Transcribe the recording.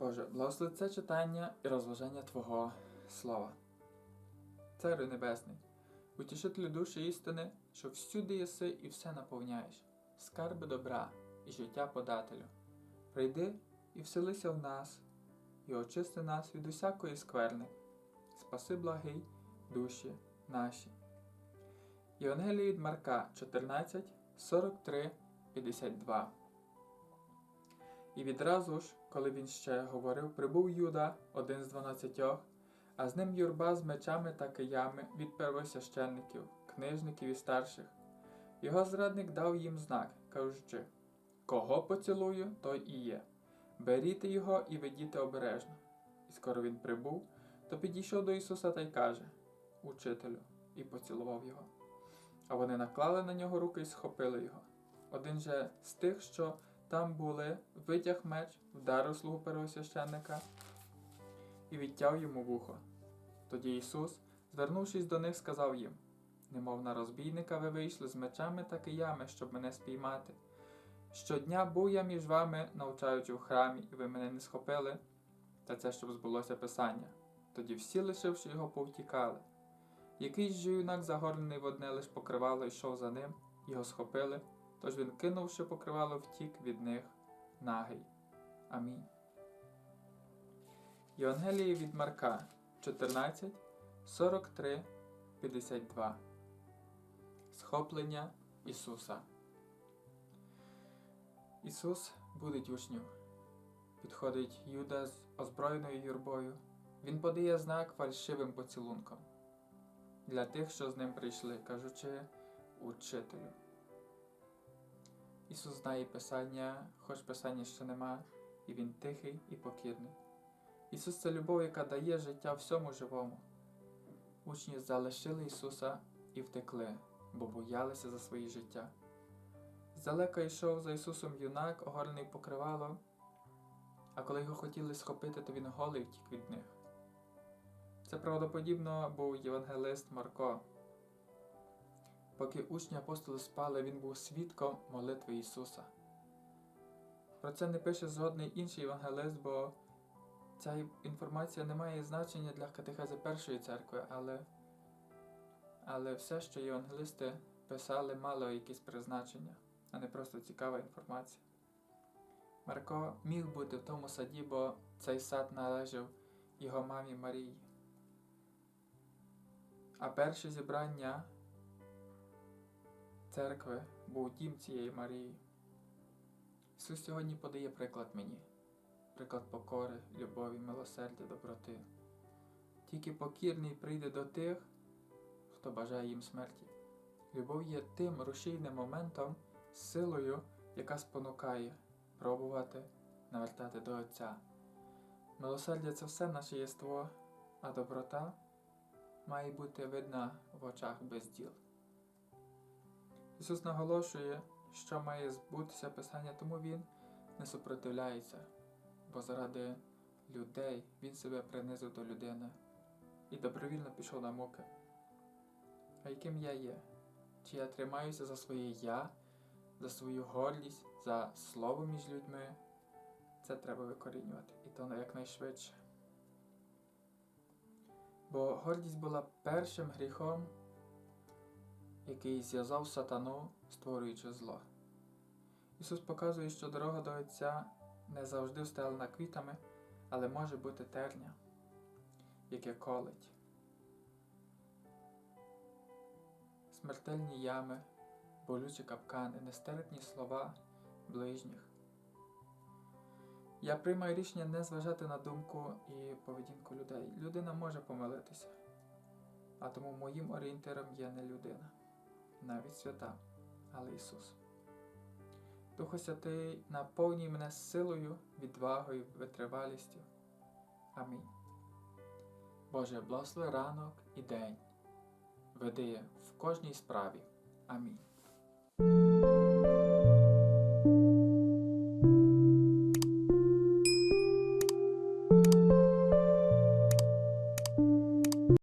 Боже, благослови це читання і розважання Твого Слова. Царю Небесний, утішителю душі істини, що всюди єси і все наповняєш, скарби добра і життя подателю. Прийди і вселися в нас, і очисти нас від усякої скверни. Спаси благий душі наші. Євангеліє від Марка 14, 43, 52. І відразу ж, коли він ще говорив, прибув Юда, один з дванадцятьох, а з ним юрба з мечами та киями від первосвященників, книжників і старших. Його зрадник дав їм знак, кажучи: Кого поцілую, той і є. Беріть його і ведіть обережно. І скоро він прибув, то підійшов до Ісуса та й каже Учителю, і поцілував його. А вони наклали на нього руки і схопили його. Один же з тих, що там були, витяг меч, вдарив слугу первосвященника і відтяв йому вухо. Тоді Ісус, звернувшись до них, сказав їм: Немов на розбійника ви вийшли з мечами та киями, щоб мене спіймати. Щодня був я між вами, навчаючи в храмі, і ви мене не схопили, та це щоб збулося Писання. Тоді всі, лишивши його, повтікали. Якийсь же юнак, загорнений в одне лиш покривало, йшов за ним, його схопили, тож він, кинувши покривало, втік від них нагий. Амінь. Євангеліє від Марка 14, 43, 52. Схоплення Ісуса. Ісус будить учнів. Підходить Юда з озброєною юрбою. Він подає знак фальшивим поцілунком для тих, що з ним прийшли, кажучи учителю. Ісус знає Писання, хоч Писання ще нема, і Він тихий і покірний. Ісус це любов, яка дає життя всьому живому. Учні залишили Ісуса і втекли, бо боялися за своє життя. Здалека йшов за Ісусом юнак, огорлений покривалом, а коли його хотіли схопити, то він голий втік від них. Це правдоподібно був євангелист Марко. Поки учні апостоли спали, він був свідком молитви Ісуса. Про це не пише жодний інший євангелист, бо ця інформація не має значення для катехези Першої церкви, але, але все, що євангелисти писали, мало якесь призначення, а не просто цікава інформація. Марко міг бути в тому саді, бо цей сад належав його мамі Марії. А перше зібрання церкви був дім цієї Марії. Ісус сьогодні подає приклад мені, приклад покори, любові, милосердя, доброти. Тільки покірний прийде до тих, хто бажає їм смерті. Любов є тим рушійним моментом, силою, яка спонукає пробувати навертати до Отця. Милосердя це все наше єство, а доброта має бути видна в очах без діл. Ісус наголошує, що має збутися Писання, тому Він не супротивляється, бо заради людей Він себе принизив до людини і добровільно пішов на муки. А яким я є? Чи я тримаюся за своє я, за свою гордість, за слово між людьми? Це треба викорінювати, і то якнайшвидше. Бо гордість була першим гріхом, який зв'язав сатану, створюючи зло. Ісус показує, що дорога до Отця не завжди встелена квітами, але може бути терня, яке колить. Смертельні ями, болючі капкани, нестерпні слова ближніх. Я приймаю рішення не зважати на думку і поведінку людей. Людина може помилитися, а тому моїм орієнтиром є не людина, навіть свята, але Ісус. Духу Святий, наповнюй мене силою, відвагою, витривалістю. Амінь. Боже, благослови ранок і день. Веди в кожній справі. Амінь.